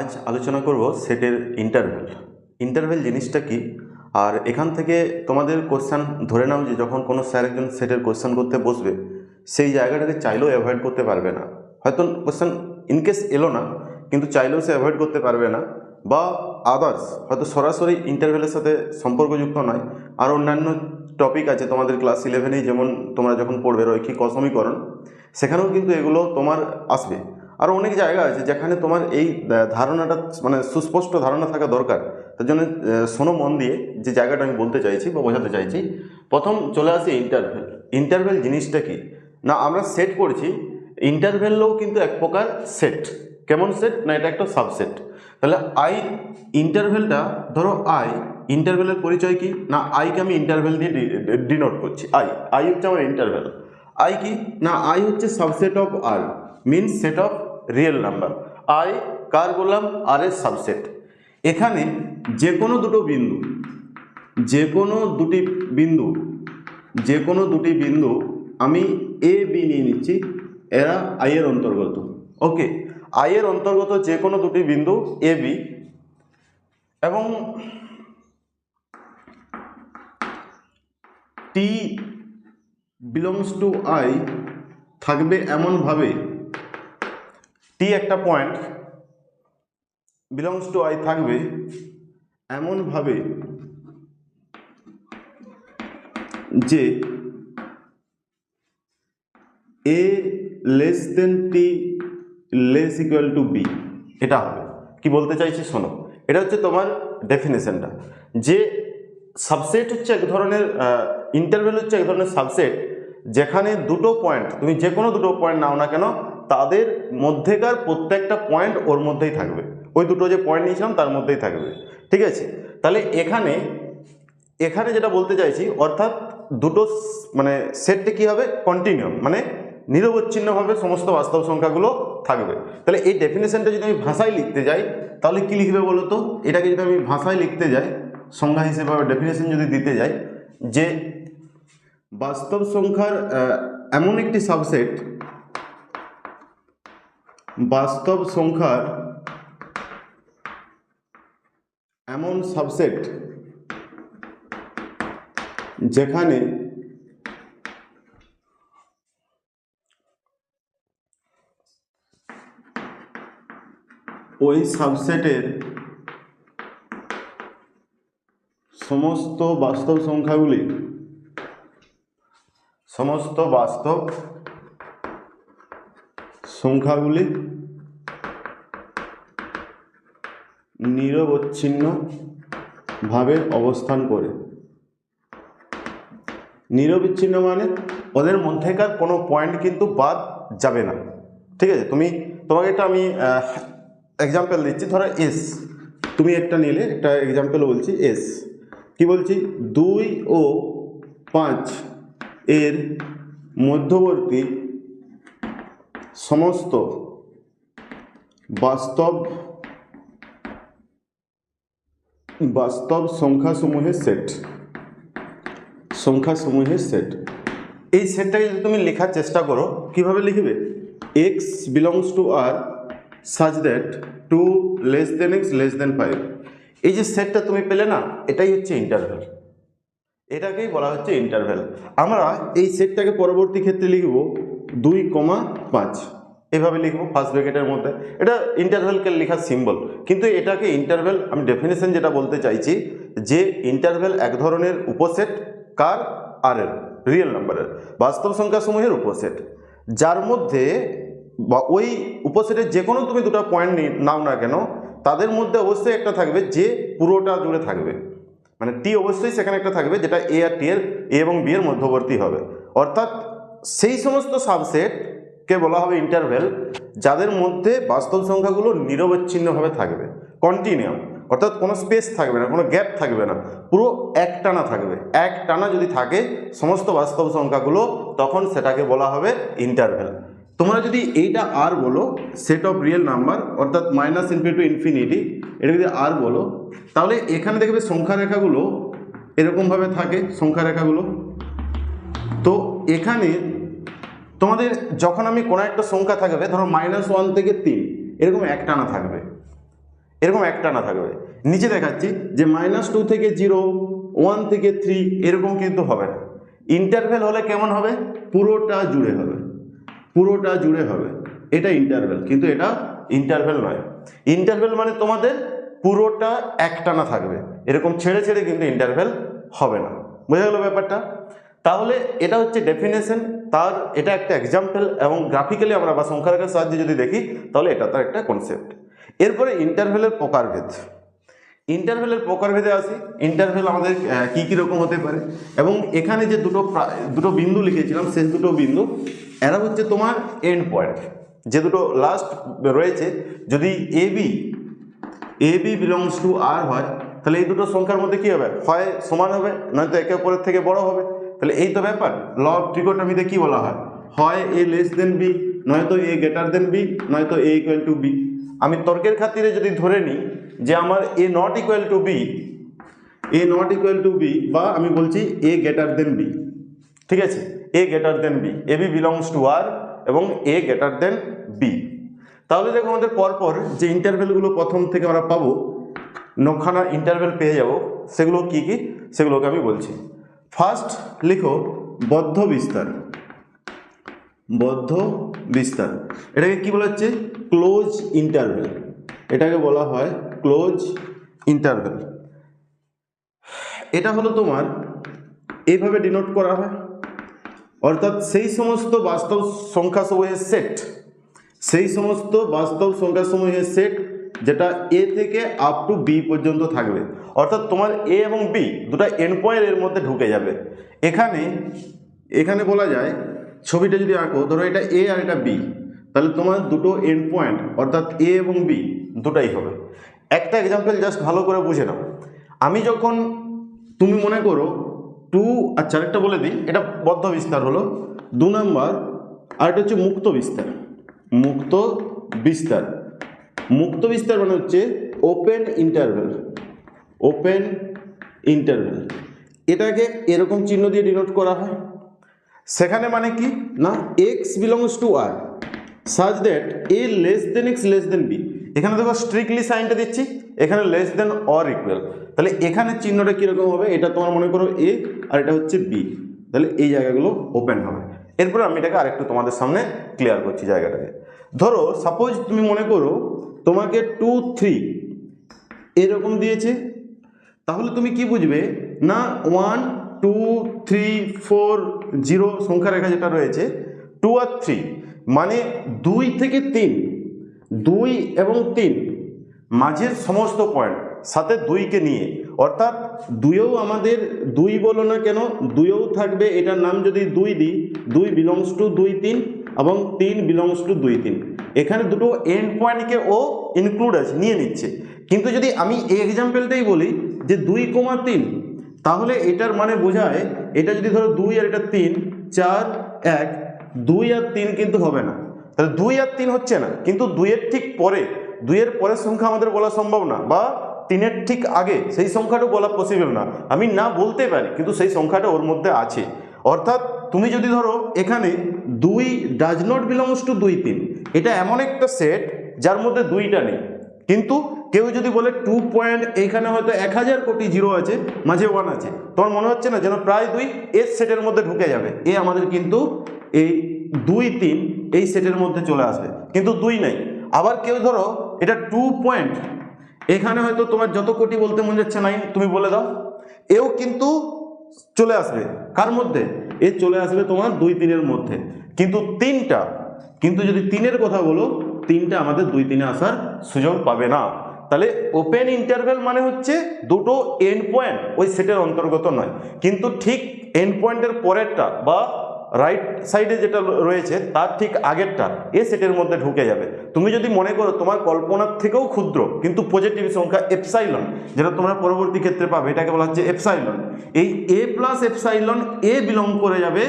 আজ আলোচনা করব সেটের ইন্টারভেল ইন্টারভেল জিনিসটা কি? আর এখান থেকে তোমাদের কোশ্চেন ধরে নাও যে যখন কোনো স্যার একজন সেটের কোশ্চেন করতে বসবে, সেই জায়গাটাকে চাইলেও অ্যাভয়েড করতে পারবে না। হয়তো কোশ্চেন ইনকেস এলো না, কিন্তু চাইলেও সে অ্যাভয়েড করতে পারবে না। বা আদার্স হয়তো সরাসরি ইন্টারভেলের সাথে সম্পর্কযুক্ত নয়। আর অন্যান্য টপিক আছে তোমাদের ক্লাস ইলেভেনেই যেমন তোমরা যখন পড়বে রৈখিক অসমীকরণ, সেখানেও কিন্তু এগুলো তোমার আসবে। আরও অনেক জায়গা আছে যেখানে তোমার এই ধারণাটা মানে সুস্পষ্ট ধারণা থাকা দরকার। তার জন্য শোনো মন দিয়ে যে জায়গাটা আমি বলতে চাইছি বা বোঝাতে চাইছি। প্রথম চলে আসে ইন্টারভেল ইন্টারভেল জিনিসটা কি? না, আমরা সেট করছি। ইন্টারভেলও কিন্তু এক প্রকার সেট কেমন সেট না, এটা একটা সাবসেট তাহলে আই ইন্টারভেলটা ধরো আই ইন্টারভেলের পরিচয় কি? না আইকে আমি ইন্টারভেল দিয়ে ডিনোট করছি। আই আই হচ্ছে আমার ইন্টারভেল আই কি? না আই হচ্ছে subset of R means set of real number I কার বললাম আর এর সাবসেট এখানে যে কোনো দুটো বিন্দু যে কোনো দুটি বিন্দু যে কোনো দুটি বিন্দু আমি এ বি নিয়ে নিচ্ছি, এরা আই এর অন্তর্গত। ওকে আই এর অন্তর্গত যে কোনো দুটি বিন্দু এ বি এবং টি বিলংস টু আই থাকবে এমনভাবে টি একটা পয়েন্ট বিলংস টু আই থাকবে এমনভাবে যে a less than t less equal to b এটা হবে। কি বলতে চাইছি শোনো, এটা হচ্ছে তোমার ডেফিনেশনটা যে সাবসেট হচ্ছে এক ধরনের ইন্টারভেল হচ্ছে এক ধরনের সাবসেট যেখানে দুটো পয়েন্ট তুমি যে কোনো দুটো পয়েন্ট নাও না কেন তাদের মধ্যেকার প্রত্যেকটা পয়েন্ট ওর মধ্যেই থাকবে। ওই দুটো যে পয়েন্ট নিয়েছিলাম তার মধ্যেই থাকবে। ঠিক আছে? তাহলে এখানে এখানে যেটা বলতে চাইছি, অর্থাৎ দুটো মানে সেটটা কী হবে? কন্টিনিউম মানে নিরবচ্ছিন্নভাবে সমস্ত বাস্তব সংখ্যাগুলো থাকবে। তাহলে এই ডেফিনেশনটা যদি আমি ভাষায় লিখতে যাই, তাহলে কী লিখবে বলো তো? এটাকে যদি আমি ভাষায় লিখতে যাই, সংজ্ঞা হিসেবে ডেফিনেশন যদি দিতে যাই, যে বাস্তব সংখ্যার এমন একটি সাবসেট বাস্তব সংখ্যার এমন সাবসেট যেখানে ওই সাবসেটের সমস্ত বাস্তব সংখ্যাগুলি সমস্ত বাস্তব সংখ্যাগুলি নিরবচ্ছিন্ন ভাবে অবস্থান করে। নিরবিচ্ছিন্ন মানে ওদের মধ্যেকার কোনো পয়েন্ট কিন্তু বাদ যাবে না। ঠিক আছে? তুমি, তোমাকে একটা আমি এক্সাম্পল দিচ্ছি। ধরো এস তুমি একটা নিলে, একটা এক্সাম্পল বলছি এস কি বলছি? দুই ও পাঁচ এর মধ্যবর্তী সমস্ত বাস্তব বাস্তব সংখ্যাসমূহের সেট সংখ্যাসমূহের সেট এই সেটটাকে যদি তুমি লেখার চেষ্টা করো, কীভাবে লিখবে? X belongs to R such that two less than x less than five এই যে সেটটা তুমি পেলে না, এটাই হচ্ছে ইন্টারভেল এটাকেই বলা হচ্ছে ইন্টারভেল আমরা এই সেটটাকে পরবর্তী ক্ষেত্রে লিখব। দুই কমা পাঁচ। এভাবে লিখব ফার্স্ট ব্র্যাকেটের মধ্যে। এটা ইন্টারভেলকে লেখার সিম্বল কিন্তু এটাকে ইন্টারভেল আমি ডেফিনেশন যেটা বলতে চাইছি, যে ইন্টারভেল এক ধরনের উপসেট কার? আর এর রিয়েল নাম্বারের বাস্তব সংখ্যাসমূহের উপসেট। যার মধ্যে বা ওই উপসেটের যে কোনো তুমি দুটো পয়েন্ট নাও না কেন, তাদের মধ্যে অবশ্যই একটা থাকবে যে পুরোটা জুড়ে থাকবে। মানে টি অবশ্যই সেখানে একটা থাকবে, যেটা এ আর টি এর এ এবং বি এর মধ্যবর্তী হবে। অর্থাৎ সেই সমস্ত সাবসেটকে বলা হবে ইন্টারভেল যাদের মধ্যে বাস্তব সংখ্যাগুলো নিরবচ্ছিন্নভাবে থাকবে। কন্টিনিউ অর্থাৎ কোনো স্পেস থাকবে না, কোনো গ্যাপ থাকবে না, পুরো এক টানা থাকবে। এক টানা যদি থাকে, সমস্ত বাস্তব সংখ্যাগুলো তখন সেটাকে বলা হবে ইন্টারভেল তোমরা যদি এইটা আর বলো সেট অফ রিয়েল নাম্বার অর্থাৎ মাইনাস ইনফিনি টু ইনফিনিটি এটা যদি আর বলো, তাহলে এখানে দেখবে সংখ্যা রেখাগুলো এরকমভাবে থাকে সংখ্যা রেখাগুলো তো এখানে তোমাদের যখন আমি কোনো একটা সংখ্যা থাকবে, ধরো মাইনাস ওয়ান থেকে তিন, এরকম এক টানা থাকবে। এরকম একটা না থাকবে। নিচে দেখাচ্ছি যে মাইনাস টু থেকে জিরো ওয়ান থেকে থ্রি এরকম কিন্তু হবে না। ইন্টারভেল হলে কেমন হবে? পুরোটা জুড়ে হবে। পুরোটা জুড়ে হবে। এটা ইন্টারভেল কিন্তু এটা ইন্টারভেল নয়। ইন্টারভেল মানে তোমাদের পুরোটা একটানা থাকবে। এরকম ছেড়ে ছেড়ে কিন্তু ইন্টারভেল হবে না। বোঝা গেল ব্যাপারটা? তাহলে এটা হচ্ছে ডেফিনেশন তার এটা একটা এক্সাম্পল এবং গ্রাফিক্যালি আমরা বা সংখ্যারেখার সাহায্যে যদি দেখি, তাহলে এটা তার একটা কনসেপ্ট এরপরে ইন্টারভেলের প্রকারভেদ। ইন্টারভেলের প্রকারভেদে আসি ইন্টারভেল আমাদের কি কি রকম হতে পারে? এবং এখানে যে দুটো দুটো বিন্দু লিখেছিলাম, শেষ দুটো বিন্দু, এরা হচ্ছে তোমার এন্ড পয়েন্ট যে দুটো লাস্ট রয়েছে, যদি a b a b belongs to R হয়, তাহলে এই দুটো সংখ্যার মধ্যে কী হবে? হয় সমান হবে, নয়তো একে অপরের থেকে বড় হবে। তাহলে এই তো ব্যাপার। ল অফ ট্রিকোটমিতে কি বলা হয়? হয় এ লেস দেন বি নয়তো এ গ্রেটার দেন বি নয়তো এ ইকুয়াল টু বি আমি তর্কের খাতিরে যদি ধরে নিই যে আমার a not equal to b a not equal to b বা আমি বলছি এ গ্রেটার দেন বি ঠিক আছে? A greater than b a b belongs to R এবং এ গ্রেটার দেন বি তাহলে দেখো আমাদের পরপর যে ইন্টারভেলগুলো প্রথম থেকে আমরা পাবো, নখানা ইন্টারভেল পেয়ে যাব, সেগুলো কি কি? সেগুলোকে আমি বলছি। ফার্স্ট লিখো বদ্ধ বিস্তার। বদ্ধ বিস্তার। এটাকে কি বলা হচ্ছে? Close interval. এটাকে বলা হয় ক্লোজ ইন্টারভেল। এটা হলো তোমার এইভাবে ডিনোট করা হয়। অর্থাৎ সেই সমস্ত বাস্তব সংখ্যাসমূহের সেট সেই সমস্ত বাস্তব সংখ্যাসমূহের সেট যেটা এ থেকে আপ টু বি পর্যন্ত থাকবে। অর্থাৎ তোমার এ এবং বি দুটো এন্ড পয়েন্ট এর মধ্যে ঢুকে যাবে। এখানে এখানে বলা যায়, ছবিটা যদি আঁকো, ধরো এটা এ আর এটা বি তাহলে তোমার দুটো এন্ড পয়েন্ট অর্থাৎ এ এবং বি দুটাই হবে। একটা এক্সাম্পল জাস্ট ভালো করে বুঝে নাও। আমি যখন, তুমি মনে করো, টু আচ্ছা আরেকটা বলে দিই, এটা বদ্ধ বিস্তার হলো। দু নম্বর, আর এটা হচ্ছে মুক্ত বিস্তার। মুক্ত বিস্তার। মুক্ত বিস্তার মানে হচ্ছে ওপেন ইন্টারভেল ওপেন ইন্টারভেল এটাকে এরকম চিহ্ন দিয়ে ডিনোট করা হয়। সেখানে মানে কি? না x belongs to R such that a less than x less than b এখানে দেখো স্ট্রিক্টলি সাইনটা দিচ্ছি, এখানে লেস দেন অর ইকুয়াল তাহলে এখানে চিহ্নটা কীরকম হবে? এটা তোমার মনে করো এ আর এটা হচ্ছে বি তাহলে এই জায়গাগুলো ওপেন হবে। এরপর আমি এটাকে আরেকটু তোমাদের সামনে ক্লিয়ার করছি জায়গাটাকে। ধরো সাপোজ তুমি মনে করো তোমাকে টু থ্রি এরকম দিয়েছে, তাহলে তুমি কি বুঝবে? না one two three four zero সংখ্যা রেখা যেটা রয়েছে টু আর থ্রি মানে দুই থেকে তিন, দুই এবং তিন, মাঝের সমস্ত পয়েন্ট সাথে দুইকে নিয়ে। অর্থাৎ দুইও আমাদের দুই বলো না কেন, দুইও থাকবে, এটার নাম যদি দুই দিই, দুই বিলংস টু দুই, তিন এবং তিন বিলংস টু দুই তিন। এখানে দুটো এন্ড পয়েন্টকে ও ইনক্লুড আছে, নিয়ে নিচ্ছে। কিন্তু যদি আমি এই এক্সাম্পলটাই বলি যে দুই কমা তিন, তাহলে এটার মানে বোঝায়, এটা যদি ধরো দুই আর এটা তিন, চার, এক, দুই আর তিন কিন্তু হবে না। তাহলে দুই আর তিন হচ্ছে না, কিন্তু দুইয়ের ঠিক পরে, দুইয়ের পরের সংখ্যা আমাদের বলা সম্ভব না, বা তিনের ঠিক আগে সেই সংখ্যাটা বলা পসিবল না। আমি না বলতে পারি, কিন্তু সেই সংখ্যাটা ওর মধ্যে আছে। অর্থাৎ তুমি যদি ধরো এখানে দুই ডাজ নট বিলংস টু দুই তিন, এটা এমন একটা সেট যার মধ্যে দুইটা নেই। কিন্তু কেউ যদি বলে টু পয়েন্ট এইখানে হয়তো এক হাজার কোটি জিরো আছে, মাঝে ওয়ান আছে, তোমার মনে হচ্ছে না যেন প্রায় দুই এর সেটের মধ্যে ঢুকে যাবে? এ আমাদের কিন্তু এই দুই তিন এই সেটের মধ্যে চলে আসবে। কিন্তু দুই নাই। আবার কেউ ধরো এটা টু পয়েন্ট এখানে হয়তো তোমার যত কোটি বলতে মনে যাচ্ছে নাইন তুমি বলে দাও। এও কিন্তু চলে আসবে। কার মধ্যে? এ চলে আসবে তোমার দুই তিনের মধ্যে। কিন্তু তিনটা, কিন্তু যদি তিনের কথা বলো, তিনটা আমাদের দুই তিনে আসার সুযোগ পাবে না। তাহলে ওপেন ইন্টারভেল মানে হচ্ছে দুটো এন্ড পয়েন্ট ওই সেটের অন্তর্গত নয়। কিন্তু ঠিক এন্ড পয়েন্টের পরেরটা বা রাইট সাইডে যেটা রয়েছে, তার ঠিক আগেরটা এ সেটের মধ্যে ঢুকে যাবে। তুমি যদি মনে করো তোমার কল্পনার থেকেও ক্ষুদ্র, কিন্তু পজিটিভ সংখ্যা এপসাইলন যেটা তোমরা পরবর্তী ক্ষেত্রে পাবে, এটাকে বলা হচ্ছে এপসাইলন এই a plus epsilon a belong করে যাবে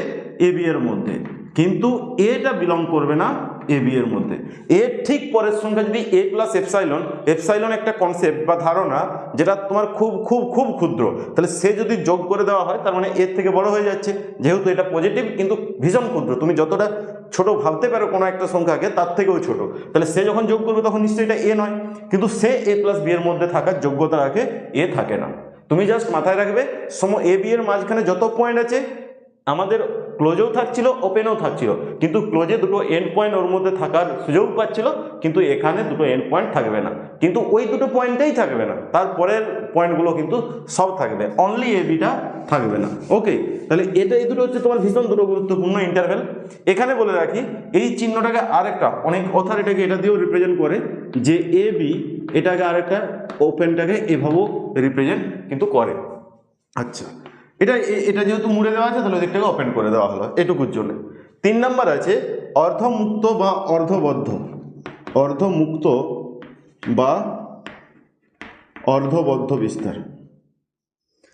এ বি এর মধ্যে। কিন্তু এটা বিলং করবে না এ বি এর মধ্যে। এর ঠিক পরের সংখ্যা যদি এ প্লাস এফসাইলন এফসাইলন একটা কনসেপ্ট বা ধারণা যেটা তোমার খুব খুব খুব ক্ষুদ্র, তাহলে সে যদি যোগ করে দেওয়া হয়, তার মানে এর থেকে বড় হয়ে যাচ্ছে। যেহেতু এটা পজিটিভ কিন্তু ভীষণ ক্ষুদ্র। তুমি যতটা ছোট ভাবতে পারো কোনো একটা সংখ্যাকে, তার থেকেও ছোট। তাহলে সে যখন যোগ করবে, তখন নিশ্চয়ই এটা এ নয়। কিন্তু সে এ প্লাস বি এর মধ্যে থাকার যোগ্যতা রাখে এ থাকে না। তুমি জাস্ট মাথায় রাখবে, সম এ বি এর মাঝখানে যত পয়েন্ট আছে, আমাদের ক্লোজেও থাকছিল ওপেনেও থাকছিল। কিন্তু ক্লোজে দুটো এন্ড পয়েন্ট ওর মধ্যে থাকার সুযোগ পাচ্ছিল, কিন্তু এখানে দুটো এন্ড পয়েন্ট থাকবে না। কিন্তু ওই দুটো পয়েন্টেই থাকবে না। তারপরের পয়েন্টগুলো কিন্তু সব থাকবে। অনলি এ বিটা থাকবে না। ওকে তাহলে এটা, এই দুটো হচ্ছে তোমার ভীষণ দুটো গুরুত্বপূর্ণ ইন্টারভেল এখানে বলে রাখি, এই চিহ্নটাকে আরেকটা, অনেক অথার এটাকে এটা দিয়েও রিপ্রেজেন্ট করে যে এ বি এটাকে আরেকটা ওপেনটাকে এভাবেও রিপ্রেজেন্ট কিন্তু করে। আচ্ছা এটা এটা যেহেতু মুড়ে দেওয়া আছে, তাহলে ওদিকটাকে ওপেন করে দেওয়া হলো, এটুকুর জন্য। তিন নাম্বার আছে, অর্ধমুক্ত বা অর্ধবদ্ধ। অর্ধমুক্ত বা অর্ধবদ্ধ বিস্তার।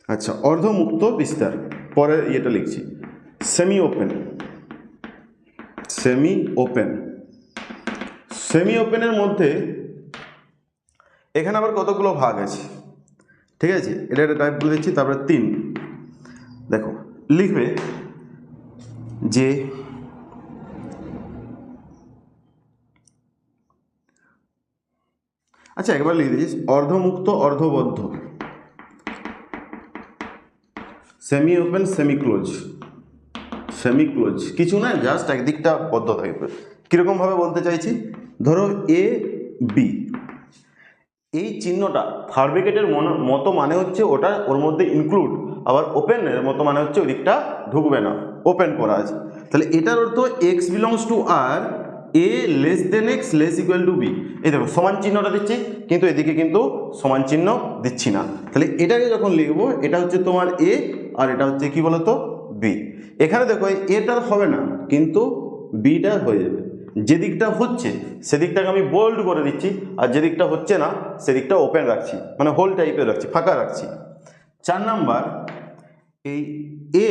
আচ্ছা অর্ধমুক্ত বিস্তার, পরে ইয়েটা লিখছি। Semi open semi open semi ওপেনের মধ্যে এখানে আবার কতগুলো ভাগ আছে? ঠিক আছে, এটা একটা টাইপ বলে দিচ্ছি, তারপরে তিন। দেখো, লিখবে যে আচ্ছা একবার লিখে দিচ্ছিস অর্ধমুক্ত, অর্ধবদ্ধ। Semi open semi close semi close কিছু না জাস্ট একদিকটা বদ্ধ থাকবে কীরকমভাবে বলতে চাইছি? ধরো এ বি এই চিহ্নটা থার্ড ব্র্যাকেটের মতো মানে হচ্ছে ওটা ওর মধ্যে ইনক্লুড আবার ওপেনের মতো মানে হচ্ছে ওই দিকটা ঢুকবে না ওপেন করা আছে। তাহলে এটার অর্থ x belongs to R a less than x less equal to b এই দেখো, সমান চিহ্নটা দিচ্ছি, কিন্তু এদিকে কিন্তু সমান চিহ্ন দিচ্ছি না। তাহলে এটাকে যখন লিখব, এটা হচ্ছে তোমার এ আর এটা হচ্ছে কি বলতো? বি এখানে দেখো, এটার হবে না, কিন্তু বিটা হয়ে যাবে। যে দিকটা হচ্ছে সেদিকটাকে আমি বোল্ড করে দিচ্ছি, আর যে দিকটা হচ্ছে না সেদিকটা ওপেন রাখছি মানে হোল টাইপের রাখছি, ফাঁকা রাখছি। চার নাম্বার, এই এ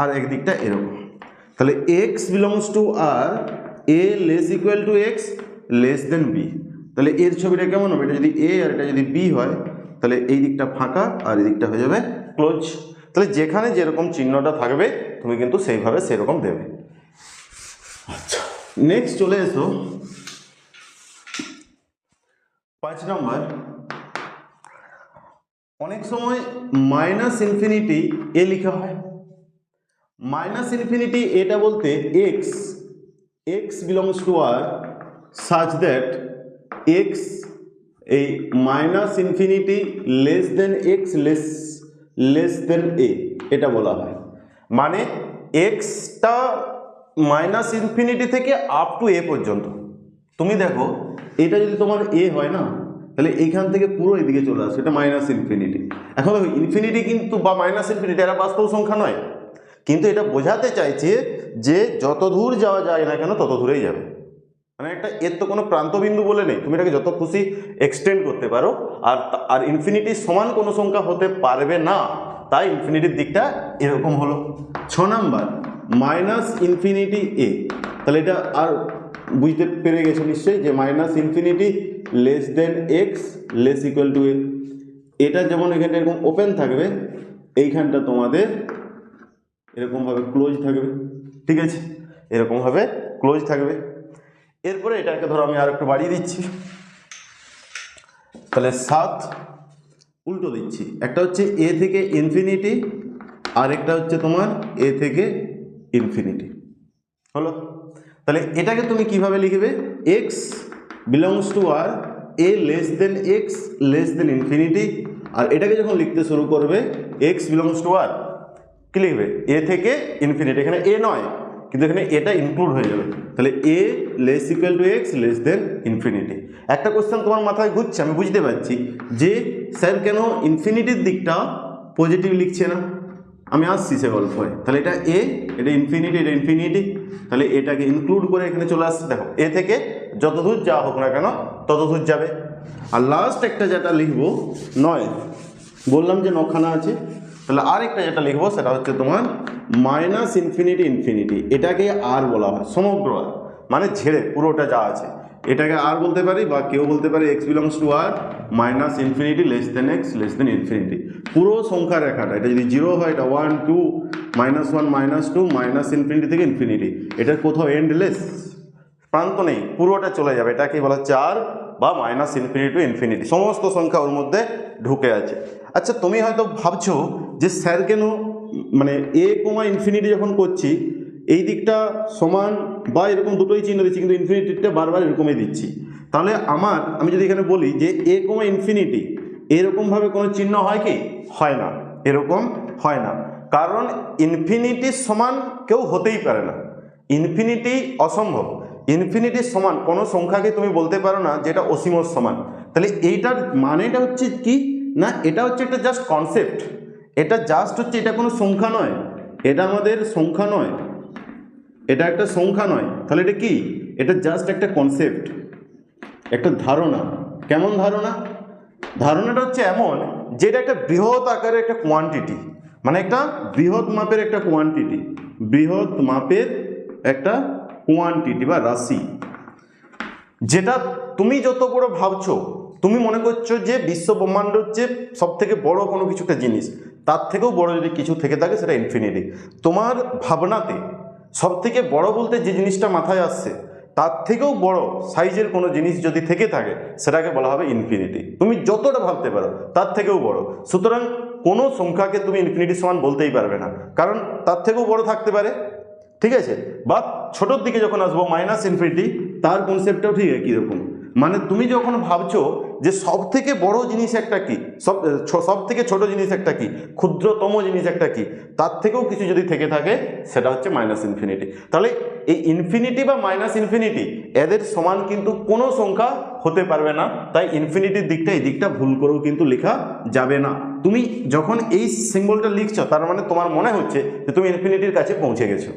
আর একদিকটা এরকম। তাহলে x belongs to R a less equal to x less than b তাহলে এর ছবিটা কেমন হবে? এটা যদি এ আর এটা যদি বি হয়, তাহলে এই দিকটা ফাঁকা আর এই দিকটা হয়ে যাবে ক্লোজ তাহলে যেখানে যেরকম চিহ্নটা থাকবে, তুমি কিন্তু সেইভাবে সেরকম দেবে। নেক্সট চলে এসো। পাঁচ নম্বর। অনেক সময় মাইনাস ইনফিনিটি এ লেখা হয়। মাইনাস ইনফিনিটি এটা বলতে x x belongs to R such that x এই minus infinity less than x less less than a এটা বলা হয়। মানে এক্সটা মাইনাস ইনফিনিটি থেকে আপ টু এ পর্যন্ত। তুমি দেখো, এটা যদি তোমার এ হয় না, তাহলে এইখান থেকে পুরো এদিকে চলে আসে, এটা মাইনাস ইনফিনিটি এখন দেখো ইনফিনিটি কিন্তু বা মাইনাস ইনফিনিটি এরা বাস্তব সংখ্যা নয়। কিন্তু এটা বোঝাতে চাইছে যে যত দূর যাওয়া যায় না কেন, তত দূরেই যাবে। মানে একটা, এর তো কোনো প্রান্তবিন্দু বলে নেই। তুমি এটাকে যত খুশি এক্সটেন্ড করতে পারো, আর আর ইনফিনিটির সমান কোনো সংখ্যা হতে পারবে না। তাই ইনফিনিটির দিকটা এরকম হলো। ছ নাম্বার মাইনাস ইনফিনিটি এ, তাহলে এটা আর বুঝতে পেরে গেছো নিশ্চয়ই যে minus infinity less than x, less equal to a. এটা যেমন এখানে এরকম ওপেন থাকবে, এইখানটা তোমাদের এরকমভাবে ক্লোজ থাকবে, ঠিক আছে? এরকমভাবে ক্লোজ থাকবে। এরপরে এটাকে ধরো আমি আর একটু বাড়িয়ে দিচ্ছি। তাহলে সাত উল্টো দিচ্ছি। একটা হচ্ছে এ থেকে ইনফিনিটি আর একটা হচ্ছে তোমার এ থেকে ইনফিনিটি হলো? তাহলে এটাকে তুমি কীভাবে লিখবে? X belongs to R a less than x less than infinity আর এটাকে যখন লিখতে শুরু করবে এক্স বিলংস টু আর কি লিখবে? এ থেকে ইনফিনিটি এখানে এ নয়, কিন্তু এখানে এটা ইনক্লুড হয়ে যাবে। তাহলে a less equal to x less than infinity একটা কোশ্চেন তোমার মাথায় ঘুরছে, আমি বুঝতে পারছি যে স্যার কেন ইনফিনিটির দিকটা পজিটিভ লিখছে না? আমি আসছি সে গল্পে। তাহলে এটা এ এটা ইনফিনিটি এটা ইনফিনিটি তাহলে এটাকে ইনক্লুড করে এখানে চলে আসছে। দেখো এ থেকে যত দূর যাওয়া হোক না কেন, তত দূর যাবে। আর লাস্ট একটা যেটা লিখব, নয়। বললাম যে নখানা আছে। তাহলে আরেকটা যেটা লিখব, সেটা হচ্ছে তোমার মাইনাস ইনফিনিটি ইনফিনিটি এটাকে আর বলা হয়, সমগ্র আর। মানে ঝেড়ে, পুরোটা যা আছে। এটাকে আর বলতে পারি বা কেউ বলতে পারে x belongs to R minus infinity less than x less than infinity পুরো সংখ্যা রেখাটা, এটা যদি জিরো হয়, এটা one two minus one minus two minus infinity থেকে ইনফিনিটি এটার কোথাও এন্ডলেস প্রান্ত নেই, পুরোটা চলে যাবে। এটাকে বলা আর বা মাইনাস ইনফিনিটি টু ইনফিনিটি সমস্ত সংখ্যা ওর মধ্যে ঢুকে আছে। আচ্ছা তুমি হয়তো ভাবছ যে স্যার কেন মানে এ কোমা ইনফিনিটি যখন করছি, এই দিকটা সমান বা এরকম দুটোই চিহ্ন দিচ্ছি, কিন্তু ইনফিনিটিটা বারবার এরকমই দিচ্ছি। তাহলে আমার, আমি যদি এখানে বলি যে এ ইনফিনিটি এরকমভাবে কোনো চিহ্ন হয় কি? হয় না। এরকম হয় না। কারণ ইনফিনিটির সমান কেউ হতেই পারে না। ইনফিনিটি অসম্ভব। ইনফিনিটির সমান, কোনো সংখ্যাকে তুমি বলতে পারো না যেটা অসীমর সমান। তাহলে এইটার মানেটা হচ্ছে কি? না, এটা হচ্ছে একটা জাস্ট কনসেপ্ট এটা জাস্ট হচ্ছে, এটা কোনো সংখ্যা নয়। এটা আমাদের সংখ্যা নয়। এটা একটা সংখ্যা নয়। তাহলে এটা কি? এটা জাস্ট একটা কনসেপ্ট একটা ধারণা। কেমন ধারণা? ধারণাটা হচ্ছে এমন যে এটা একটা বৃহৎ আকারের একটা কোয়ান্টিটি মানে একটা বৃহৎ মাপের একটা কোয়ান্টিটি বৃহৎ মাপের একটা কোয়ান্টিটি বা রাশি। যেটা তুমি যত বড় ভাবছ, তুমি মনে করছ যে বিশ্ব ব্রহ্মাণ্ড হচ্ছে সব থেকে বড় কোনো কিছু একটা জিনিস, তার থেকেও বড় যদি কিছু থেকে থাকে সেটা ইনফিনিটি তোমার ভাবনাতে সব থেকে বড় বলতে যে জিনিসটা মাথায় আসছে, তার থেকেও বড় সাইজের কোনো জিনিস যদি থেকে থাকে, সেটাকে বলা হবে ইনফিনিটি তুমি যতটা ভাবতে পারো, তার থেকেও বড়। সুতরাং কোনো সংখ্যাকে তুমি ইনফিনিটি সমান বলতেই পারবে না। কারণ তার থেকেও বড় থাকতে পারে। ঠিক আছে? বা ছোটোর দিকে যখন আসব মাইনাস ইনফিনিটি তার কনসেপ্টটাও ঠিক একই রকম। মানে তুমি যখন ভাবছ যে সব থেকে বড় জিনিস একটা কি? সব সব থেকে ছোট জিনিস একটা কি? ক্ষুদ্রতম জিনিস একটা কি? তার থেকেও কিছু যদি থেকে থাকে, সেটা হচ্ছে মাইনাস ইনফিনিটি তাহলে এই ইনফিনিটি বা মাইনাস ইনফিনিটি এদের সমান কিন্তু কোনো সংখ্যা হতে পারবে না। তাই ইনফিনিটির দিকটা, এই দিকটা ভুল করেও কিন্তু লেখা যাবে না। তুমি যখন এই সিম্বলটা লিখছো, তার মানে তোমার মনে হচ্ছে যে তুমি ইনফিনিটির কাছে পৌঁছে গেছো।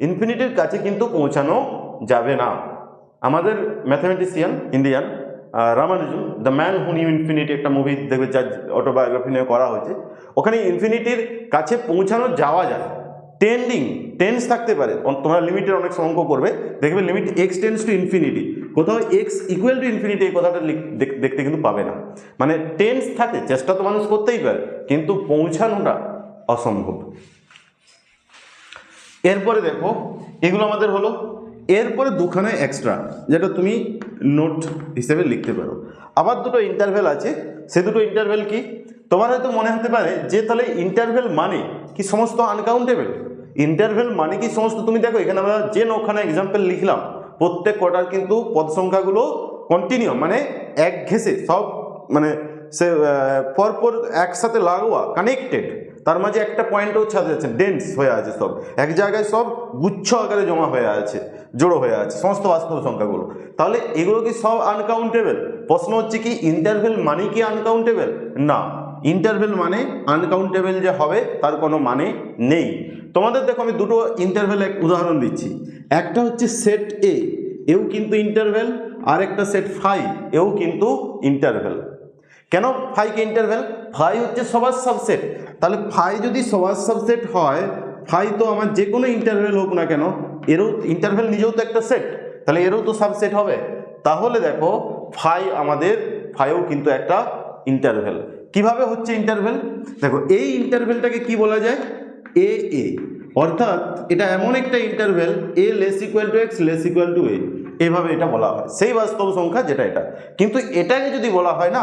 ইনফিনিটির কাছে কিন্তু পৌঁছানো যাবে না। আমাদের mathematician Indian Ramanujan the man who knew infinity একটা মুভি দেখবে, যার অটোবায়োগ্রাফি নিয়ে করা হয়েছে। ওখানে ইনফিনিটির কাছে পৌঁছানো যাওয়া যায়। টেন্ডিং টেন্স থাকতে পারে। তোমরা লিমিটের অনেক অঙ্ক করবে। দেখবে limit x tends to infinity কোথাও এক্স ইকুয়াল টু ইনফিনিটি এই কথাটা দেখতে কিন্তু পাবে না। মানে টেন্স থাকে, চেষ্টা তো মানুষ করতেই পারে, কিন্তু পৌঁছানোটা অসম্ভব। এরপরে দেখো, এগুলো আমাদের হলো এরপরে দুখানে এক্সট্রা যেটা তুমি নোট হিসেবে লিখতে পারো। আবার দুটো ইন্টারভেল আছে। সে দুটো ইন্টারভেল কি? তোমার হয়তো মনে হতে পারে যে তাহলে ইন্টারভেল মানে কি সমস্ত আনকাউন্টেবল ইন্টারভেল মানে কি সমস্ত? তুমি দেখো, এখানে আমরা যে নখানা এক্সাম্পল লিখলাম, প্রত্যেক কটার কিন্তু পদ সংখ্যাগুলো কন্টিনিউ মানে এক ঘেসে সব মানে সে পরপর একসাথে লাগোয়া কানেক্টেড তার মাঝে একটা পয়েন্টও ছাড়া যাচ্ছে ডেন্স হয়ে আছে সব। এক জায়গায় সব গুচ্ছ আকারে জমা হয়ে আছে, জড়ো হয়ে আছে, সমস্ত বাস্তব সংখ্যাগুলো। তাহলে এগুলো কি সব আনকাউন্টেবল প্রশ্ন হচ্ছে কি ইন্টারভেল মানে কি আনকাউন্টেবল না। ইন্টারভেল মানে আনকাউন্টেবল যে হবে, তার কোনো মানে নেই। তোমাদের দেখো, আমি দুটো ইন্টারভেল এক উদাহরণ দিচ্ছি। একটা হচ্ছে সেট এ এও কিন্তু ইন্টারভেল আর একটা সেট ফাইভ এও কিন্তু ইন্টারভেল কেন ফাইকে ইন্টারভেল ফাই হচ্ছে সবার সাবসেট তাহলে ফাই যদি সবার সাবসেট হয় ফাই তো আমার যে কোনো ইন্টারভেল হোক না কেন, এরও ইন্টারভেল নিজেও তো একটা সেট তাহলে এরও তো সাবসেট হবে। তাহলে দেখো ফাই আমাদের ফাইও কিন্তু একটা ইন্টারভেল কীভাবে হচ্ছে ইন্টারভেল দেখো, এই ইন্টারভেলটাকে কি বলা যায়? এ এ অর্থাৎ এটা এমন একটা interval a less equal to x less equal to a এভাবে এটা বলা হয়। সেই বাস্তব সংখ্যা যেটা এটা। কিন্তু এটাকে যদি বলা হয় না,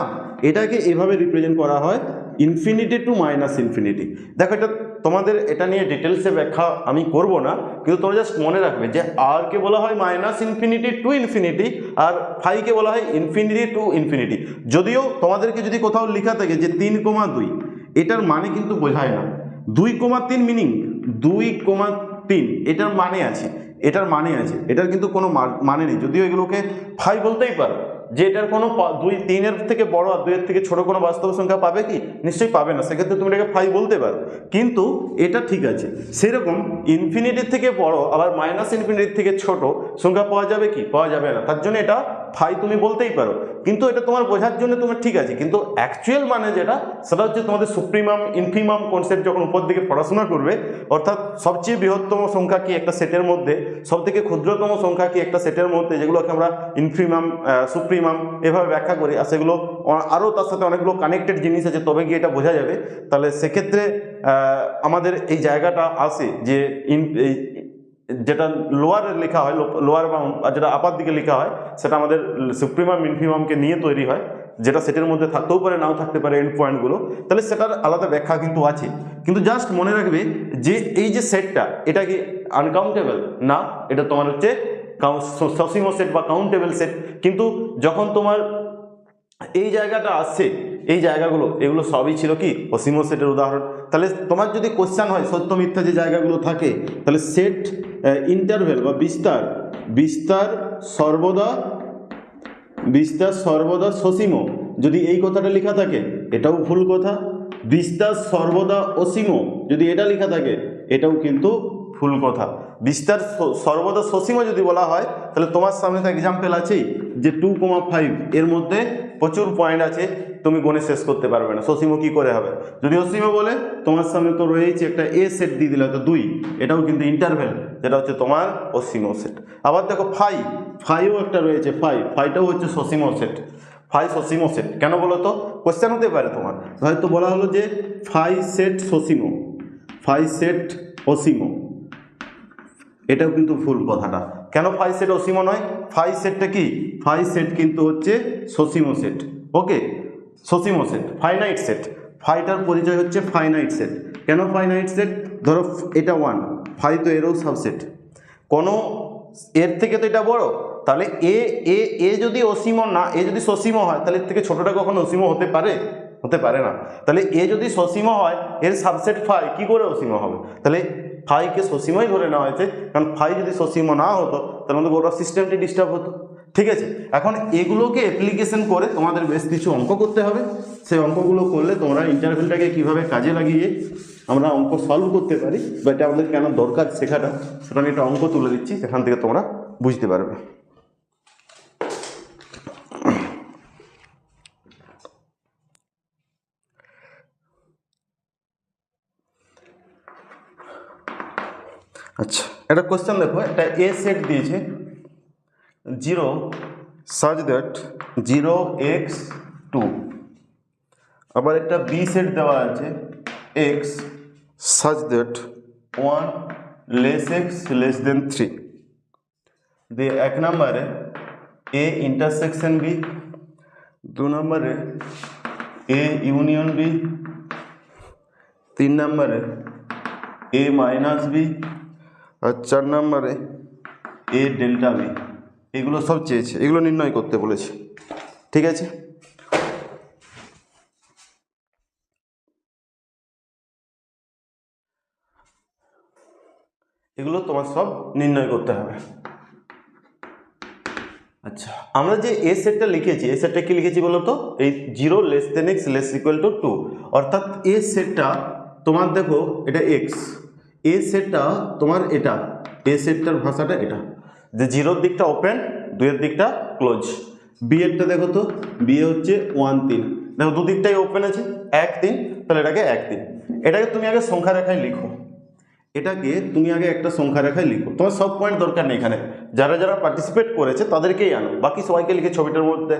এটাকে এভাবে রিপ্রেজেন্ট করা হয় ইনফিনিটি টু মাইনাস ইনফিনিটি দেখো এটা তোমাদের এটা নিয়ে ডিটেলসে ব্যাখ্যা আমি করব না, কিন্তু তোমরা জাস্ট মনে রাখবে যে আর কে বলা হয় মাইনাস ইনফিনিটি টু ইনফিনিটি আর ফাইকে বলা হয় ইনফিনিটি টু ইনফিনিটি যদিও তোমাদেরকে যদি কোথাও লেখা থাকে যে তিন কোমা দুই, এটার মানে কিন্তু বোঝায় না। দুই কোমা তিন মিনিং দুই কোমা তিন, এটার মানে আছে। এটার মানে আছে, এটার কিন্তু কোনো মানে নেই। যদিও এগুলোকে ফাই বলতেই পারো, যে এটার কোনো দুই, তিনের থেকে বড় আর দুইয়ের থেকে ছোট কোনো বাস্তব সংখ্যা পাবে কি? নিশ্চয়ই পাবে না, সেক্ষেত্রে তুমি এটাকে ফাই বলতে পারো। কিন্তু এটা ঠিক আছে, সেরকম ইনফিনিটির থেকে বড় আবার মাইনাস ইনফিনিটির থেকে ছোট সংখ্যা পাওয়া যাবে কি? পাওয়া যাবে না। তার জন্য এটা ফাই তুমি বলতেই পারো। কিন্তু এটা তোমার বোঝার জন্য তোমার ঠিক আছে। কিন্তু অ্যাকচুয়াল মানে যেটা, সেটা হচ্ছে তোমাদের সুপ্রিমাম ইনফিমাম কনসেপ্ট যখন উপর দিকে পড়াশোনা করবে, অর্থাৎ সবচেয়ে বৃহত্তম সংখ্যা কি একটা সেটের মধ্যে সব থেকে ক্ষুদ্রতম সংখ্যা কি একটা সেটের মধ্যে, যেগুলোকে আমরা ইনফিমাম সুপ্রিমাম এভাবে ব্যাখ্যা করি, আর সেগুলো আরও তার সাথে অনেকগুলো কানেক্টেড জিনিস আছে, তবে গিয়ে এটা বোঝা যাবে। তাহলে সেক্ষেত্রে আমাদের এই জায়গাটা আসে যে ইন যেটা লোয়ারে লেখা হয় লোয়ার বাউন্ড আর যেটা আপার দিকে লেখা হয়, সেটা আমাদের সুপ্রিমাম ইনফিমামকে নিয়ে তৈরি হয়, যেটা সেটের মধ্যে থাকতেও পারে, নাও থাকতে পারে এন্ড পয়েন্টগুলো। তাহলে সেটার আলাদা ব্যাখ্যা কিন্তু আছে। কিন্তু জাস্ট মনে রাখবে যে এই যে সেটটা, এটা কি আনকাউন্টেবল না, এটা তোমার হচ্ছে সসিমো সেট বা কাউন্টেবল সেট। কিন্তু যখন তোমার এই জায়গাটা আসছে, এই জায়গাগুলো, এগুলো সবই ছিল কি? অসীম সেটের উদাহরণ। তাহলে তোমার যদি কোশ্চেন হয়, সত্য মিথ্যা যে জায়গাগুলো থাকে, তাহলে সেট ইন্টারভেল বা বিস্তার বিস্তার সর্বদা বিস্তার সর্বদা সসীম। যদি এই কথাটা লেখা থাকে, এটাও ভুল কথা। বিস্তার সর্বদা অসীম। যদি এটা লেখা থাকে, এটাও কিন্তু ভুল কথা। বিস্তার সর্বদা সসীম যদি বলা হয়, তাহলে তোমার সামনে তো এক্সাম্পল আছেই। যে টু কমা ফাইভ এর মধ্যে প্রচুর পয়েন্ট আছে, তুমি গণে শেষ করতে পারবে না। সসীম কি করে হবে? যদি অসীম বলে, তোমার সামনে তো রয়েছে একটা এ সেট দিয়ে দিলে তো দুই। এটাও কিন্তু ইন্টারভেল যেটা হচ্ছে তোমার অসীম সেট আবার দেখো ফাই ফাইও একটা রয়েছে ফাই ফাইটাও হচ্ছে সসীম সেট ফাই সসীম সেট কেন বলো তো? কোশ্চেন হতে পারে তোমার। হয়তো বলা হলো যে ফাই সেট সসীম ফাই সেট অসীম এটাও কিন্তু ভুল কথাটা। কেন ফাই সেট অসীম নয়? ফাই সেটটা কি? ফাই সেট কিন্তু হচ্ছে সসীম সেট। ওকে? সসীম সেট, ফাইনাইট সেট। ফাইটার পরিচয় হচ্ছে ফাইনাইট সেট। কেন ফাইনাইট সেট? ধরো এটা ওয়ান ফাই তো এরও সাবসেট কোনো এর থেকে তো এটা বড়। তাহলে এ এ এ যদি অসীম না, এ যদি সসীম হয়, তাহলে এর থেকে ছোটটা কখনো অসীম হতে পারে? হতে পারে না। তাহলে এ যদি সসীম হয়, এর সাবসেট ফাই কি করে অসীম হবে? তাহলে ফাইকে সসীমাই ধরে নেওয়া হয়েছে। কারণ ফাই যদি সসীম না হতো, তাহলে আমাদের গোটা সিস্টেমটি ডিস্টার্ব হতো। ঠিক আছে? এখন এগুলোকে অ্যাপ্লিকেশন করে তোমাদের বেশ কিছু অঙ্ক করতে হবে। সেই অঙ্কগুলো করলে তোমরা ইন্টারভিউটাকে কীভাবে কাজে লাগিয়ে আমরা অঙ্ক সলভ করতে পারি, বা এটা আমাদের কেন দরকার শেখাটা, সেটা আমি একটা অঙ্ক তুলে দিচ্ছি, সেখান থেকে তোমরা বুঝতে পারবে। আচ্ছা। একটা কোশ্চেন দেখো, একটা এ সেট দিয়েছে। Zero such that zero x two আবার একটা বি সেট দেওয়া আছে x such that one less x less than three দিয়ে এক নম্বরে এ ইন্টারসেকশন বি দু নম্বরে এ ইউনিয়ন বি তিন নম্বরে এ মাইনাস বি আর চার নম্বরে এ, ডেল্টা বি এগুলো সব চেয়েছে, এগুলো নির্ণয় করতে বলেছে। ঠিক আছে? এগুলো তোমার সব নির্ণয় করতে হবে। আচ্ছা আমরা যে এ সেটটা লিখেছি এ সেটটা কি লিখেছি বলো তো? এই zero less than x less equal to two অর্থাৎ এ সেটটা তোমার দেখো, এটা এক্স এ সেটটা তোমার এটা এ সেটটার ভাষাটা এটা। যে জিরোর দিকটা ওপেন দুইয়ের দিকটা ক্লোজ বি এরটা দেখো তো বি এ হচ্ছে ওয়ান তিন। দেখো দুদিকটাই ওপেন আছে, এক তিন, তাহলে এটাকে এক তিন। এটাকে তুমি আগে সংখ্যা রেখায় লিখো। এটাকে তুমি আগে একটা সংখ্যা রেখায় লিখো। তোমার সব পয়েন্ট দরকার নেই এখানে। যারা যারা পার্টিসিপেট করেছে তাদেরকেই আনো। বাকি সবাইকে লিখে ছবিটার মধ্যে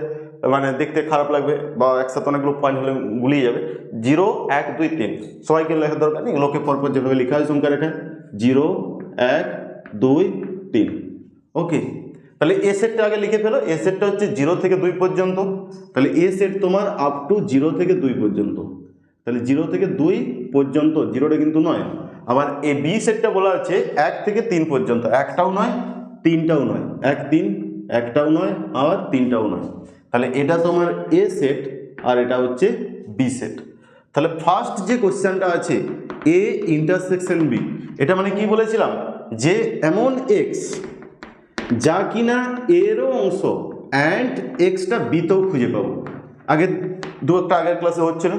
মানে দেখতে খারাপ লাগবে বা একসাথে অনেকগুলো পয়েন্ট হলে গুলিয়ে যাবে। জিরো এক, দুই, তিন। সবাইকে লেখার দরকার নেই, লোকে পরপর যেভাবে লেখা হয় সংখ্যা রেখায় জিরো এক, দুই, তিন। ওকে তাহলে এ সেটটা আগে লিখে ফেলো। এ সেটটা হচ্ছে জিরো থেকে দুই পর্যন্ত। তাহলে এ সেট তোমার আপ টু জিরো থেকে দুই পর্যন্ত। তাহলে জিরো থেকে দুই পর্যন্ত জিরোটা কিন্তু নয়। আবার এ বি সেটটা বলা আছে এক থেকে তিন পর্যন্ত। একটাও নয়, তিনটাও নয়। এক, তিন, একটাও নয়, আবার তিনটাও নয়। তাহলে এটা তোমার এ সেট আর এটা হচ্ছে বি সেট তাহলে ফার্স্ট যে কোশ্চেনটা আছে এ ইন্টারসেকশন বি এটা মানে কি বলেছিলাম? যে এমন এক্স যা কিনা এরও অংশ অ্যান্ড এক্সটা বিতেও খুঁজে পাবো। আগে দু একটা আগের ক্লাসে হচ্ছিল।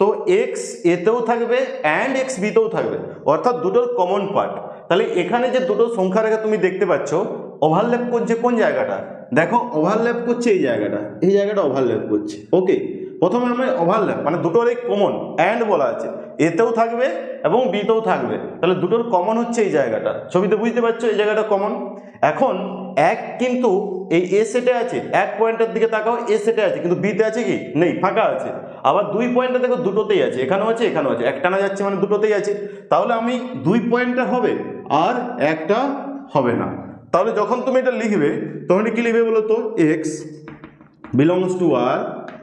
তো এক্স এতেও থাকবে অ্যান্ড এক্স বিতেও থাকবে। অর্থাৎ দুটোর কমন পার্ট তাহলে এখানে যে দুটো সংখ্যা রেখা তুমি দেখতে পাচ্ছ ওভারল্যাপ করছে কোন জায়গাটা? দেখো ওভারল্যাপ করছে এই জায়গাটা। এই জায়গাটা ওভারল্যাপ করছে। ওকে প্রথমে আমরা ওভারল্যাপ মানে দুটোর এই কমন অ্যান্ড বলা আছে। এতেও থাকবে এবং বিতেও থাকবে। তাহলে দুটোর কমন হচ্ছে এই জায়গাটা। ছবিতে বুঝতে পারছ এই জায়গাটা কমন এখন, এক কিন্তু এই এ সেটে আছে। এক পয়েন্টের দিকে তাকাও এ সেটে আছে। কিন্তু বিতে আছে কি? নেই, ফাঁকা আছে। আবার দুই পয়েন্টে দেখো দুটোতেই আছে। এখানেও আছে এখানেও আছে। একটানা যাচ্ছে মানে দুটোতেই আছে। তাহলে আমি দুই পয়েন্টটা হবে, আর একটা হবে না। তাহলে যখন তুমি এটা লিখবে, তখন কি লিখবে বলো তো x belongs to R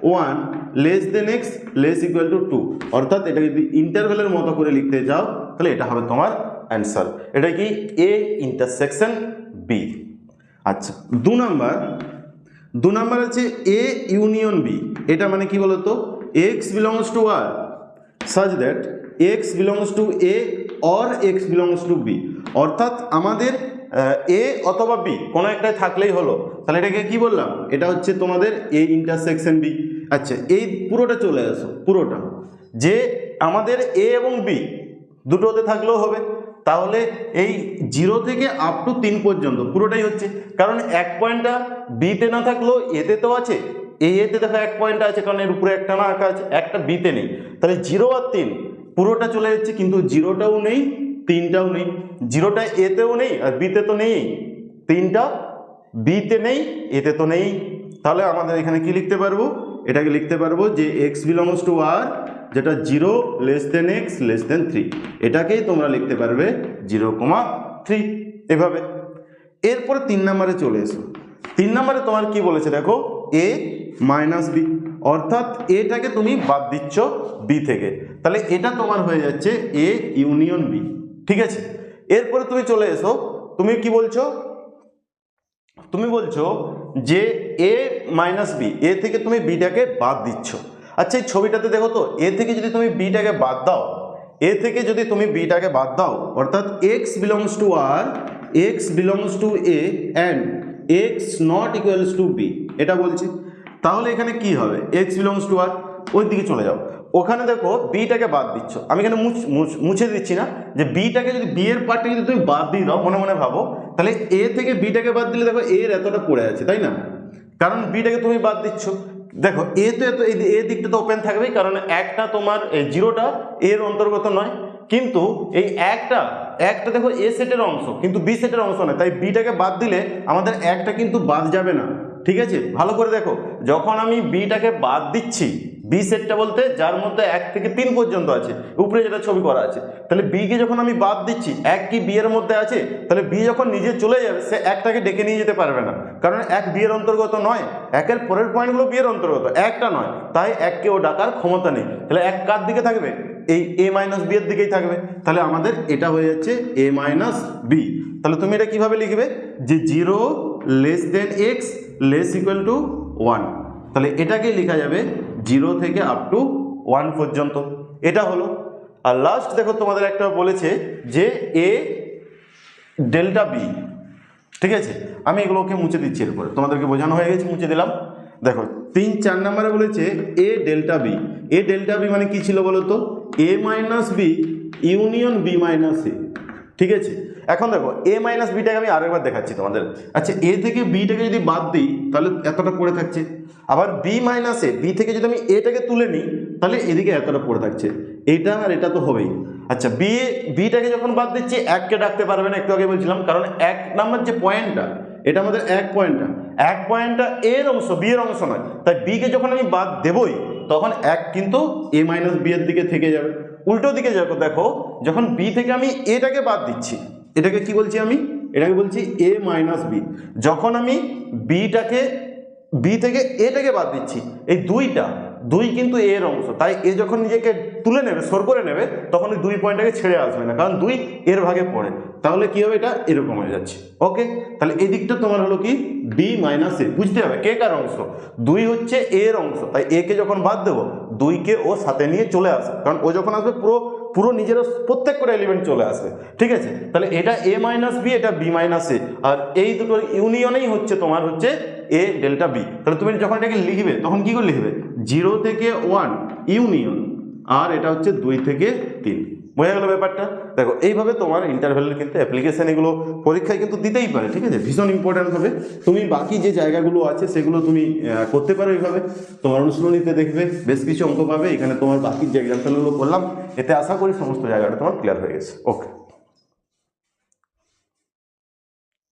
one less than x less equal to two অর্থাৎ এটা যদি ইন্টারভেলের মতো করে লিখতে যাও, তাহলে এটা হবে তোমার অ্যান্সার এটা কি? এ ইন্টারসেকশন বি আচ্ছা দু নাম্বার। দু নাম্বার আছে এ ইউনিয়ন বি এটা মানে কি বলতো? X belongs to R such that x belongs to a or x belongs to b অর্থাৎ আমাদের এ অথবা বি, কোনো একটাই থাকলেই হলো। তাহলে এটাকে কি বললাম? এটা হচ্ছে তোমাদের এ ইন্টারসেকশন বি আচ্ছা এই পুরোটা চলে আসো, পুরোটা। যে আমাদের এ এবং বি দুটোতে থাকলেও হবে। তাহলে এই জিরো থেকে আপ টু তিন পর্যন্ত, পুরোটাই হচ্ছে। কারণ এক পয়েন্টটা বিতে না থাকলেও এতে তো আছে। এই এতে দেখো এক পয়েন্ট আছে, কারণ এর উপরে একটা না আঁকা আছে, একটা বিতে নেই। তাহলে জিরো আর তিন, পুরোটা চলে যাচ্ছে, কিন্তু জিরোটাও নেই তিনটাও নেই। জিরোটা এতেও নেই আর বিতে তো নেই। তিনটা বিতে নেই, এতে তো নেই। তাহলে আমাদের এখানে কি লিখতে পারব? এটাকে লিখতে পারব যে এক্স বিলংস টু আর যেটা zero less than x less than three এটাকেই তোমরা লিখতে পারবে জিরো কমা থ্রি এভাবে। এরপরে তিন নম্বরে চলে এসো। তিন নম্বরে তোমার কি বলেছে দেখো? এ মাইনাস বি অর্থাৎ এটাকে তুমি বাদ দিচ্ছ বি থেকে। তাহলে এটা তোমার হয়ে যাচ্ছে এ ইউনিয়ন বি ঠিক আছে? এরপরে তুমি চলে এসো। তুমি কি বলছো? তুমি বলছো যে এ মাইনাস বি এ থেকে তুমি বিটাকে বাদ দিচ্ছ। আচ্ছা এই ছবিটাতে দেখো তো এ থেকে যদি তুমি বিটাকে বাদ দাও এ থেকে যদি তুমি বিটাকে বাদ দাও, অর্থাৎ x belongs to R x belongs to a and x not equals to b এটা বলছে। তাহলে এখানে কি হবে? এক্স বিলংস টু আর ওই দিকে চলে যাও। ওখানে দেখো বিটাকে বাদ দিচ্ছ। আমি এখানে মুছ- দিচ্ছি না। যে বিটাকে যদি বি এর পার্টটা যদি তুমি বাদ দিয়ে দাও, মনে মনে ভাবো, তাহলে এ থেকে বিটাকে বাদ দিলে দেখো এর এতটা পড়ে আছে, তাই না? কারণ বিটাকে তুমি বাদ দিচ্ছ। দেখো এ তো এত এ দিকটা তো ওপেন থাকবেই, কারণ একটা তোমার জিরোটা এর অন্তর্গত নয়। কিন্তু এই একটা একটা দেখো এ সেটের অংশ, কিন্তু বি সেটের অংশ নয়। তাই বিটাকে বাদ দিলে আমাদের একটা কিন্তু বাদ যাবে না। ঠিক আছে? ভালো করে দেখো, যখন আমি বিটাকে বাদ দিচ্ছি বি সেটটা বলতে যার মধ্যে এক থেকে তিন পর্যন্ত আছে, উপরে যেটা ছবি করা আছে। তাহলে বি কে যখন আমি বাদ দিচ্ছি, এক কি বি এর মধ্যে আছে, তাহলে বি যখন নিজে চলে যাবে, সে একটাকে ডেকে নিয়ে যেতে পারবে না। কারণ এক বি এর অন্তর্গত নয়, একের পরের পয়েন্টগুলো বি এর অন্তর্গত, একটা নয়। তাই এককে ও ডাকার ক্ষমতা নেই। তাহলে এক কার দিকে থাকবে? এই এ মাইনাস বি এর দিকেই থাকবে। তাহলে আমাদের এটা হয়ে যাচ্ছে এ মাইনাস বি তাহলে তুমি এটা কীভাবে লিখবে? যে zero less than x less equal to one তাহলে এটাকে লেখা যাবে জিরো থেকে আপ টু ওয়ান পর্যন্ত। এটা হলো। আর লাস্ট দেখো তোমাদের একটা বলেছে যে এ ডেল্টা বি ঠিক আছে? আমি এগুলোকে মুছে দিচ্ছি এরপরে। তোমাদেরকে বোঝানো হয়ে গেছে, মুছে দিলাম। দেখো, তিন, চার নম্বরে বলেছে a delta b a delta b মানে কি ছিল বলো তো? A minus b union b minus a ঠিক আছে? এখন দেখো এ মাইনাস বিটাকে আমি আরেকবার দেখাচ্ছি তোমাদের। আচ্ছা এ থেকে বিটাকে যদি বাদ দিই, তাহলে এতটা পড়ে থাকছে? আবার বি মাইনাস বি থেকে যদি আমি এটাকে তুলে নিই, তাহলে এদিকে এতটা পড়ে থাকছে। এটা আর এটা তো হবেই। আচ্ছা বি বিটাকে যখন বাদ দিচ্ছি এককে ডাকতে পারবে না, একটু আগে বলছিলাম, কারণ এক নাম্বার যে পয়েন্টটা এটা আমাদের এক পয়েন্টটা এক পয়েন্টটা এর অংশ বি এর অংশ নয়। তাই বিকে যখন আমি বাদ দেবই, তখন এক কিন্তু এ মাইনাস বি এর দিকে থেকে যাবে। উল্টো দিকে দেখো দেখো, যখন বি থেকে আমি এটাকে বাদ দিচ্ছি, এটাকে কি বলছি আমি? এটাকে বলছি এ মাইনাস বি যখন আমি বিটাকে বি থেকে এটাকে বাদ দিচ্ছি। এই দুইটা, দুই কিন্তু এর অংশ। তাই এ যখন নিজেকে তুলে নেবে, সর করে নেবে, তখন ওই দুই পয়েন্টটাকে ছেড়ে আসবে না, কারণ দুই এর ভাগে পড়ে। তাহলে কি হবে এটা? এরকম হয়ে যাচ্ছে। ওকে? তাহলে এই দিকটা তোমার হলো কি? B minus a. বুঝতে হবে কে কার অংশ? দুই হচ্ছে এর অংশ। তাই এ কে যখন বাদ দেবো দুইকে ও সাথে নিয়ে চলে আসে কারণ ও যখন আসবে, পুরো পুরো নিজের প্রত্যেক করে এলিমেন্ট চলে আসবে। ঠিক আছে? তাহলে এটা এ মাইনাস বি এটা বি মাইনাস এ আর এই দুটোর ইউনিয়নেই হচ্ছে তোমার হচ্ছে এ ডেল্টা বি তাহলে তুমি যখন এটাকে লিখবে, তখন কী করে লিখবে? জিরো থেকে ওয়ান ইউনিয়ন আর এটা হচ্ছে দুই থেকে তিন। বোঝা গেল ব্যাপারটা? দেখো, এইভাবে তোমার ইন্টারভেলের কিন্তু অ্যাপ্লিকেশান এগুলো পরীক্ষায় কিন্তু দিতেই পারে, ঠিক আছে? ভীষণ ইম্পর্ট্যান্ট হবে তুমি বাকি যে জায়গাগুলো আছে, সেগুলো তুমি করতে পারো এইভাবে। তোমার অনুশীলনীতে দেখবে, বেশ কিছু অঙ্ক পাবে। এখানে তোমার বাকি যে এক্সাম্পলগুলো করলাম এতে আশা করি সমস্ত জায়গাটা তোমার ক্লিয়ার হয়ে গেছে। ওকে